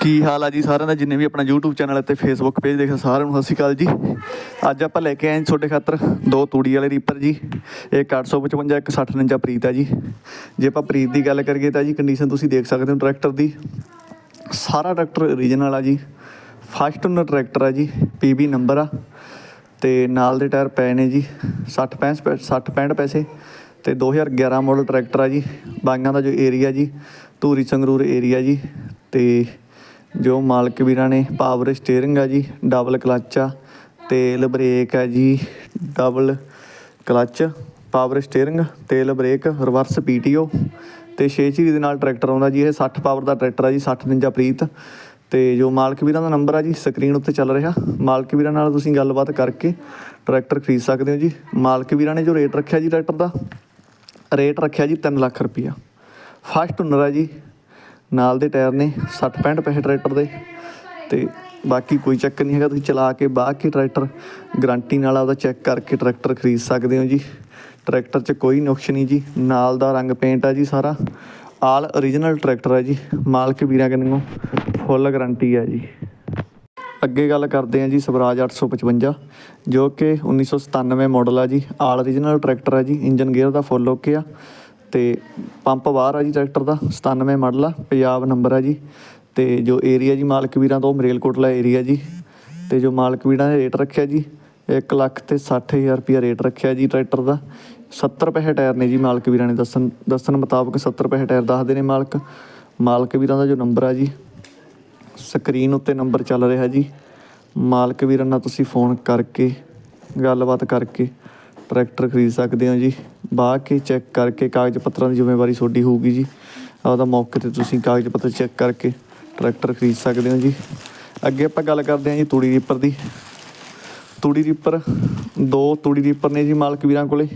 ਕੀ ਹਾਲ ਆ ਜੀ ਸਾਰਿਆਂ ਦਾ? ਜਿੰਨੇ ਵੀ ਆਪਣਾ YouTube ਚੈਨਲ ਅਤੇ Facebook ਪੇਜ ਦੇਖ ਸਾਰਿਆਂ ਨੂੰ ਸਤਿ ਸ਼੍ਰੀ ਅਕਾਲ ਜੀ। ਅੱਜ ਆਪਾਂ ਲੈ ਕੇ ਆਏ ਹਾਂ ਤੁਹਾਡੇ ਖਾਤਰ ਦੋ ਤੂੜੀ ਵਾਲੇ ਰੀਪਰ ਜੀ। ਇੱਕ 855 ਇੱਕ 6049 ਪ੍ਰੀਤ ਆ ਜੀ। ਜੇ ਆਪਾਂ ਪ੍ਰੀਤ ਦੀ ਗੱਲ ਕਰੀਏ ਤਾਂ ਜੀ ਕੰਡੀਸ਼ਨ ਤੁਸੀਂ ਦੇਖ ਸਕਦੇ ਹੋ ਟਰੈਕਟਰ ਦੀ। ਸਾਰਾ ਟਰੈਕਟਰ ਓਰੀਜਨਲ ਆ ਜੀ। ਫਸਟ ਓਨਰ ਟਰੈਕਟਰ ਆ ਜੀ PB ਨੰਬਰ ਆ। ਤੇ ਨਾਲ ਦੇ ਟਾਇਰ ਪਏ ਨੇ ਜੀ 60 65 60 65 ਪੈਸੇ। ਤੇ 2011 ਮਾਡਲ ਟਰੈਕਟਰ ਆ ਜੀ। ਬਾਈਆਂ ਦਾ ਜੋ ਏਰੀਆ ਜੀ, ਧੂਰੀ ਸੰਗਰੂਰ ਏਰੀਆ ਜੀ। ਤੇ ਜੋ ਮਾਲਕ ਵੀਰਾਂ ਨੇ ਪਾਵਰ ਸਟੀਅਰਿੰਗ ਆ ਜੀ ਡਬਲ ਕਲੱਚ ਆ ਤੇਲ ਬ੍ਰੇਕ ਆ ਜੀ ਡਬਲ ਕਲੱਚ ਪਾਵਰ ਸਟੀਅਰਿੰਗ ਤੇਲ ਬ੍ਰੇਕ ਰਿਵਰਸ ਪੀਟੀਓ ਤੇ 6 ਚੀਜ਼ ਦੇ ਨਾਲ ਟਰੈਕਟਰ ਆਉਂਦਾ ਜੀ, ਇਹ 60 ਪਾਵਰ ਦਾ ਟਰੈਕਟਰ ਆ ਜੀ 60 ਨਿੰਜਾ ਪ੍ਰੀਤ ਤੇ ਜੋ ਮਾਲਕ ਵੀਰਾਂ ਦਾ ਨੰਬਰ ਆ ਜੀ ਸਕਰੀਨ ਉੱਤੇ ਚੱਲ ਰਿਹਾ। ਮਾਲਕ ਵੀਰਾਂ ਨਾਲ ਤੁਸੀਂ ਗੱਲਬਾਤ ਕਰਕੇ ਟਰੈਕਟਰ ਖਰੀਦ ਸਕਦੇ ਹੋ ਜੀ। ਮਾਲਕ ਵੀਰਾਂ ਨੇ ਜੋ ਰੇਟ ਰੱਖਿਆ ਜੀ ਟਰੈਕਟਰ ਦਾ ਰੇਟ ਰੱਖਿਆ ਜੀ 3 ਲੱਖ ਰੁਪਈਆ ਫਸਟ ਓਨਰ ਆ ਜੀ ਨਾਲ ਦੇ ਟਾਇਰ ਨੇ 60 65 ਪੈਸੇ ਟਰੈਕਟਰ ਦੇ ਤੇ ਬਾਕੀ ਕੋਈ ਚੱਕਰ ਨਹੀਂ ਹੈਗਾ, ਤੁਸੀਂ ਚਲਾ ਕੇ ਬਾਹਰ ਕੇ ਟਰੈਕਟਰ ਗਾਰੰਟੀ ਨਾਲ ਆਪਦਾ ਚੈੱਕ ਕਰਕੇ ਟਰੈਕਟਰ ਖਰੀਦ ਸਕਦੇ ਹੋ ਜੀ। ਟਰੈਕਟਰ 'ਚ ਕੋਈ ਨੁਕਸ ਨਹੀਂ ਜੀ, ਨਾਲ ਦਾ ਰੰਗ ਪੇਂਟ ਆ ਜੀ ਸਾਰਾ। ਆਲ origignal ਟਰੈਕਟਰ ਹੈ ਜੀ, ਮਾਲਕ ਵੀਰਾਂ ਕੰਨੋਂ ਫੁੱਲ ਗਾਰੰਟੀ ਹੈ ਜੀ। ਅੱਗੇ ਗੱਲ ਕਰਦੇ ਹਾਂ ਜੀ ਸਵਰਾਜ 855 ਜੋ ਕਿ 1997 ਮਾਡਲ ਆ ਜੀ। ਆਲ origignal ਟਰੈਕਟਰ ਹੈ ਜੀ ਇੰਜਨ ਗੇਅਰ ਦਾ ਫੁੱਲ ਓਕੇ ਆ। ਤੇ ਪੰਪ ਬਾਹਰ ਆ ਜੀ ਟਰੈਕਟਰ ਦਾ 97 ਮਾਡਲ ਆ, ਪੰਜਾਬ ਨੰਬਰ ਆ ਜੀ। ਤੇ ਜੋ ਏਰੀਆ ਜੀ ਮਾਲਕ ਵੀਰਾਂ ਤੋਂ, ਮਰੇਲਕੋਟਲਾ ਏਰੀਆ ਜੀ। ਤੇ ਜੋ ਮਾਲਕ ਵੀਰਾਂ ਨੇ ਰੇਟ ਰੱਖਿਆ ਜੀ 1 ਲੱਖ ਤੇ 60000 ਰੁਪਿਆ ਰੇਟ ਰੱਖਿਆ ਜੀ ਟਰੈਕਟਰ ਦਾ। 70 ਪੈਸੇ ਟਾਇਰ ਨੇ ਜੀ ਮਾਲਕ ਵੀਰਾਂ ਨੇ ਦੱਸਣ ਦੱਸਣ ਮੁਤਾਬਕ 70 ਪੈਸੇ ਟਾਇਰ ਦੱਸਦੇ ਨੇ ਮਾਲਕ। ਮਾਲਕ ਵੀਰਾਂ ਦਾ ਜੋ ਨੰਬਰ ਆ ਜੀ, ਸਕਰੀਨ ਉੱਤੇ ਨੰਬਰ ਚੱਲ ਰਿਹਾ ਜੀ। ਮਾਲਕ ਵੀਰਾਂ ਨਾਲ ਤੁਸੀਂ ਫੋਨ ਕਰਕੇ, ਗੱਲਬਾਤ ਕਰਕੇ ਟਰੈਕਟਰ ਖਰੀਦ ਸਕਦੇ ਹੋ ਜੀ। ਬਾਹ ਕੇ ਚੈੱਕ ਕਰਕੇ ਕਾਗਜ਼ ਪੱਤਰਾਂ ਦੀ ਜ਼ਿੰਮੇਵਾਰੀ ਤੁਹਾਡੀ ਹੋਊਗੀ ਜੀ। ਆਪਦਾ ਮੌਕੇ ਤੇ ਤੁਸੀਂ ਕਾਗਜ਼ ਪੱਤਰ ਚੈੱਕ ਕਰਕੇ ਟਰੈਕਟਰ ਖਰੀਦ ਸਕਦੇ ਹੋ ਜੀ। ਅੱਗੇ ਆਪਾਂ ਗੱਲ ਕਰਦੇ ਹਾਂ ਜੀ ਤੂੜੀ ਰੀਪਰ ਦੀ। ਤੂੜੀ ਰੀਪਰ, ਦੋ ਤੂੜੀ ਰੀਪਰ ਨੇ ਜੀ ਮਾਲਕ ਵੀਰਾਂ ਕੋਲੇ।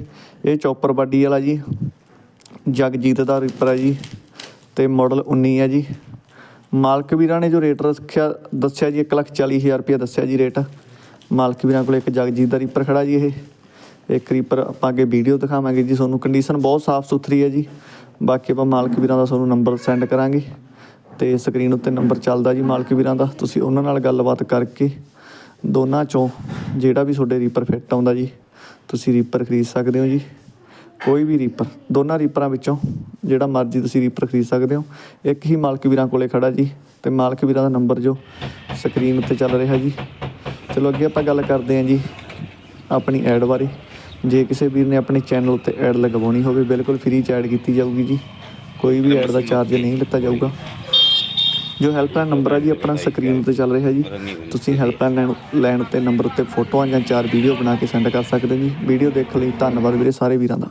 ਇਹ ਚੌਪਰ ਬਾਡੀ ਵਾਲਾ ਜੀ। ਜਗਜੀਤ ਦਾ ਰੀਪਰ ਹੈ ਜੀ ਤੇ ਮਾਡਲ 19 ਆ ਜੀ। ਮਾਲਕ ਵੀਰਾਂ ਨੇ ਜੋ ਰੇਟ ਰੱਖਿਆ, ਦੱਸਿਆ ਜੀ 140000 ਰੁਪਏ ਦੱਸਿਆ ਜੀ ਰੇਟ। ਮਾਲਕ ਵੀਰਾਂ ਕੋਲ ਇੱਕ ਜਗਜੀਤ ਦਾ ਰੀਪਰ ਖੜਾ ਜੀ ਇਹ। ਇੱਕ ਰੀਪਰ ਆਪਾਂ ਅੱਗੇ ਵੀਡੀਓ ਦਿਖਾਵਾਂਗੇ ਜੀ। ਤੁਹਾਨੂੰ ਕੰਡੀਸ਼ਨ ਬਹੁਤ ਸਾਫ਼ ਸੁਥਰੀ ਹੈ ਜੀ। ਬਾਕੀ ਆਪਾਂ ਮਾਲਕ ਵੀਰਾਂ ਦਾ ਤੁਹਾਨੂੰ ਨੰਬਰ ਸੈਂਡ ਕਰਾਂਗੇ। ਤੇ ਸਕਰੀਨ ਉੱਤੇ ਨੰਬਰ ਚੱਲਦਾ ਜੀ ਮਾਲਕ ਵੀਰਾਂ ਦਾ। ਤੁਸੀਂ ਉਹਨਾਂ ਨਾਲ ਗੱਲਬਾਤ ਕਰਕੇ ਦੋਨਾਂ ਚੋਂ ਜਿਹੜਾ ਵੀ ਤੁਹਾਡੇ ਰੀਪਰ ਫਿੱਟ ਆਉਂਦਾ ਜੀ, ਤੁਸੀਂ ਰੀਪਰ ਖਰੀਦ ਸਕਦੇ ਹੋ ਜੀ। ਕੋਈ ਵੀ ਰੀਪਰ ਦੋਨਾਂ ਰੀਪਰਾਂ ਵਿੱਚੋਂ ਜਿਹੜਾ ਮਰਜ਼ੀ ਤੁਸੀਂ ਰੀਪਰ ਖਰੀਦ ਸਕਦੇ ਹੋ। ਇੱਕ ਹੀ ਮਾਲਕ ਵੀਰਾਂ ਕੋਲੇ ਖੜਾ ਜੀ ਤੇ ਮਾਲਕ ਵੀਰਾਂ ਦਾ ਨੰਬਰ ਜੋ ਸਕਰੀਨ ਉੱਤੇ ਚੱਲ ਰਿਹਾ ਜੀ। ਚਲੋ ਅੱਗੇ ਆਪਾਂ ਗੱਲ ਕਰਦੇ ਹਾਂ ਜੀ ਆਪਣੀ ਐਡ ਬਾਰੇ। ਜੇ ਕਿਸੇ ਵੀਰ ਨੇ ਆਪਣੇ ਚੈਨਲ ਉੱਤੇ ਐਡ ਲਗਵਾਉਣੀ ਹੋਵੇ, ਬਿਲਕੁਲ ਫ੍ਰੀ ਚ ਐਡ ਕੀਤੀ ਜਾਊਗੀ ਜੀ। ਕੋਈ ਵੀ ਐਡ ਦਾ ਚਾਰਜ ਨਹੀਂ ਲਿੱਤਾ ਜਾਊਗਾ। ਜੋ ਹੈਲਪਲਾਈਨ ਨੰਬਰ ਆ ਜੀ, ਆਪਣਾ ਸਕਰੀਨ ਉੱਤੇ ਚੱਲ ਰਿਹਾ ਜੀ। ਤੁਸੀਂ ਹੈਲਪਲਾਈਨ ਲੈਣ ਲੈਣ ਉੱਤੇ ਨੰਬਰ ਉੱਤੇ ਫੋਟੋਆਂ ਜਾਂ ਚਾਰ ਵੀਡੀਓ ਬਣਾ ਕੇ ਸੈਂਡ ਕਰ ਸਕਦੇ ਜੀ। ਵੀਡੀਓ ਦੇਖਣ ਲਈ ਧੰਨਵਾਦ ਵੀਰੇ ਸਾਰੇ ਵੀਰਾਂ ਦਾ।